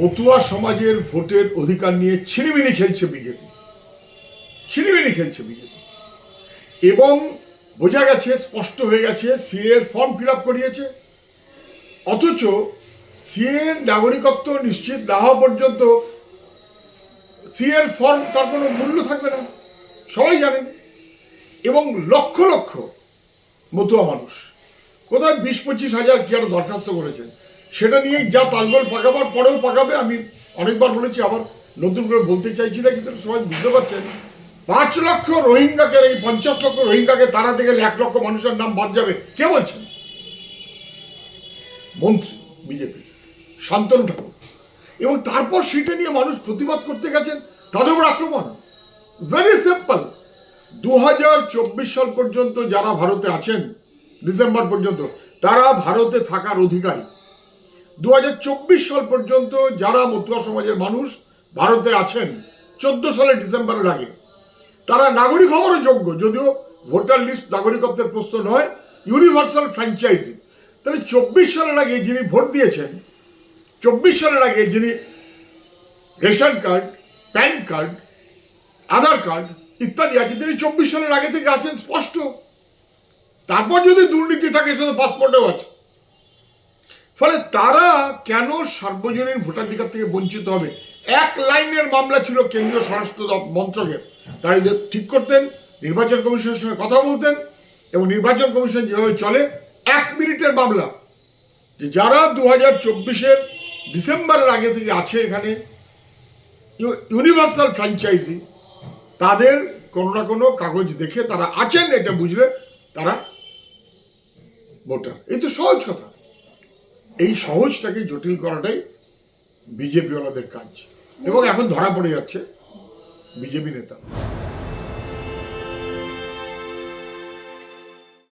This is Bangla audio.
মতুয়া সমাজের ভোটের অধিকার নিয়ে ছিনিমিনি খেলছে বিজেপি। ছিনিমিনি খেলছে বিজেপি। এবং বোঝা গেছে, স্পষ্ট হয়ে গেছে, সিএ এর ফর্ম ফিল আপ করিয়েছে। অথচ সিএ এর নাগরিকত্ব নিশ্চিত না হওয়া পর্যন্ত সিএ এর ফর্ম তার কোনো মূল্য থাকবে না। সবাই জানেন। এবং লক্ষ লক্ষ মতুয়া মানুষ। কোথায় বিশ পঁচিশ হাজার কি আরও দরখাস্ত করেছেন? সেটা নিয়ে যা তালগোল পাকাবার পরেও পাকাবে, আমি অনেকবার বলেছি, আবার নতুন করে বলতে চাইছি না, কিন্তু সবাই বুঝতে পারছেন। পাঁচ লক্ষ রোহিঙ্গাকে, এই পঞ্চাশ লক্ষ রোহিঙ্গাকে তাড়াতে গেলে এক লক্ষ মানুষের নাম বাদ যাবে। কে বলছেন মন্ত্রী, বিজেপি। শান্তনু ঠাকুর। এবং তারপর সেটা নিয়ে মানুষ প্রতিবাদ করতে গেছেন তাদের উপর আক্রমণ। ভেরি সিম্পল দু হাজার চব্বিশ সাল পর্যন্ত যারা ভারতে আছেন, ডিসেম্বর পর্যন্ত, তারা ভারতে থাকার অধিকারী। দু হাজার চব্বিশ সাল পর্যন্ত যারা মতুয়া সমাজের মানুষ ভারতে আছেন, চোদ্দ সালের ডিসেম্বরের আগে, তারা নাগরিক হওয়ারও যোগ্য, যদিও ভোটার লিস্ট নাগরিকত্বের প্রশ্ন নয়, ইউনিভার্সাল ফ্র্যাঞ্চাইজি। তাহলে চব্বিশ সালের আগে যিনি ভোট দিয়েছেন, চব্বিশ সালের আগে যিনি ration card, pan card, Aadhaar card ইত্যাদি আছে, তিনি চব্বিশ সালের আগে থেকে আছেন স্পষ্ট। তারপর যদি দুর্নীতি থাকে, সেটা পাসপোর্টেও আছে। ফলে তারা কেন সার্বজনীন ভোটাধিকার থেকে বঞ্চিত হবে? এক লাইনের মামলা ছিল কেন্দ্রীয় স্বরাষ্ট্র মন্ত্রকের। তারা ঠিক করতেন, নির্বাচন কমিশনের সঙ্গে কথা বলতেন এবং নির্বাচন কমিশন যেভাবে চলে, এক মিনিটের মামলা। যে যারা দু হাজার চব্বিশের ডিসেম্বরের আগে থেকে আছে এখানে ইউনিভার্সাল ফ্র্যাঞ্চাইজি, তাদের কোনো না কোনো কাগজ দেখে তারা আছেন, এটা বুঝলে তারা ভোটার। এই তো সহজ কথা। এই সহজটাকে জটিল করাটাই বিজেপিওয়ালাদের কাজ। এবং এখন ধরা পড়ে যাচ্ছে বিজেপি নেতা।